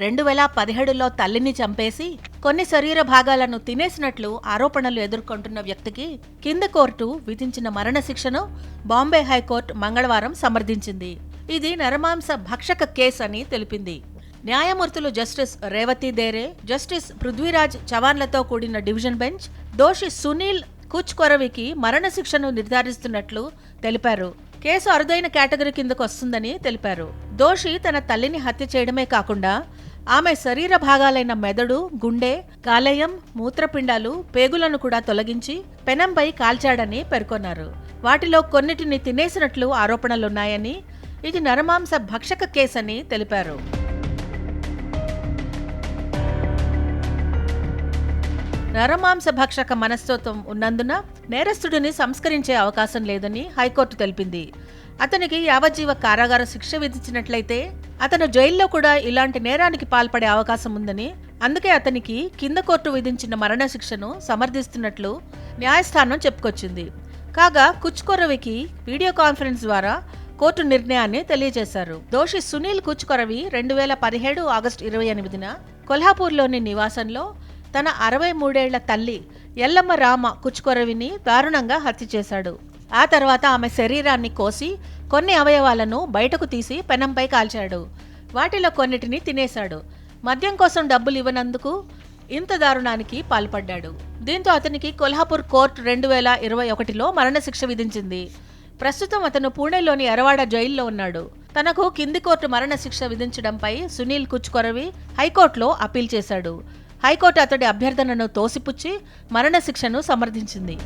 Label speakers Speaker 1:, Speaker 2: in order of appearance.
Speaker 1: రెండు వేల పదిహేడులో తల్లిని చంపేసి కొన్ని శరీర భాగాలను తినేసినట్లు ఆరోపణలు ఎదుర్కొంటున్న వ్యక్తికి కింద కోర్టు విధించిన మరణశిక్షను బాంబే హైకోర్టు మంగళవారం సమర్థించింది. ఇది నరమాంస భక్షక కేసు అని తెలిపింది. న్యాయమూర్తులు జస్టిస్ రేవతి దేరే జస్టిస్ పృథ్వీరాజ్ చవాన్లతో కూడిన డివిజన్ బెంచ్ దోషి సునీల్ కుచ్కొరవికి మరణశిక్షను నిర్ధారిస్తున్నట్లు తెలిపారు. కేసు అరుదైన కేటగిరీ కిందకు వస్తుందని తెలిపారు. దోషి తన తల్లిని హత్య చేయడమే కాకుండా ఆమె శరీర భాగాలైన మెదడు గుండె కాలేయం మూత్రపిండాలు పేగులను కూడా తొలగించి పెనంపై కాల్చాడని పేర్కొన్నారు. వాటిలో కొన్నిటిని తినేసినట్లు ఆరోపణలున్నాయని ఇది నరమాంస భక్షక కేసని తెలిపారు. నరమాంస భక్షక మనస్తత్వం ఉన్నందున నేరస్తుడిని సంస్కరించే అవకాశం లేదని హైకోర్టు తెలిపింది. అతనికి యావజ్జీవ కారాగార శిక్ష విధించినట్లయితే అతను జైల్లో కూడా ఇలాంటి నేరానికి పాల్పడే అవకాశం ఉందని అందుకే అతనికి కింద కోర్టు విధించిన మరణశిక్షను సమర్థిస్తున్నట్లు న్యాయస్థానం చెప్పుకొచ్చింది. కాగా కుచ్కొరవికి వీడియో కాన్ఫరెన్స్ ద్వారా కోర్టు నిర్ణయాన్ని తెలియజేశారు. దోషి సునీల్ కుచ్కొరవి రెండు వేల పదిహేడు ఆగస్టు ఇరవై ఎనిమిదిన కొల్హాపూర్లోని నివాసంలో తన అరవై మూడేళ్ళ తల్లి ఎల్లమ్మ రామ కుచ్కొరవిని దారుణంగా హత్య చేశాడు. ఆ తర్వాత ఆమె శరీరాన్ని కోసి కొన్ని అవయవాలను బయటకు తీసి పెనంపై కాల్చాడు. వాటిలో కొన్నిటిని తినేశాడు. మద్యం కోసం డబ్బులు ఇవ్వనందుకు ఇంత దారుణానికి పాల్పడ్డాడు. దీంతో అతనికి కొల్హాపూర్ కోర్టు రెండు వేల ఇరవై ఒకటిలో మరణశిక్ష విధించింది. ప్రస్తుతం అతను పూణేలోని ఎరవాడ జైల్లో ఉన్నాడు. తనకు కింది కోర్టు మరణశిక్ష విధించడంపై సునీల్ కుచ్కొరవి హైకోర్టులో అప్పీల్ చేశాడు. హైకోర్టు అతడి అభ్యర్థనను తోసిపుచ్చి మరణశిక్షను సమర్థించింది.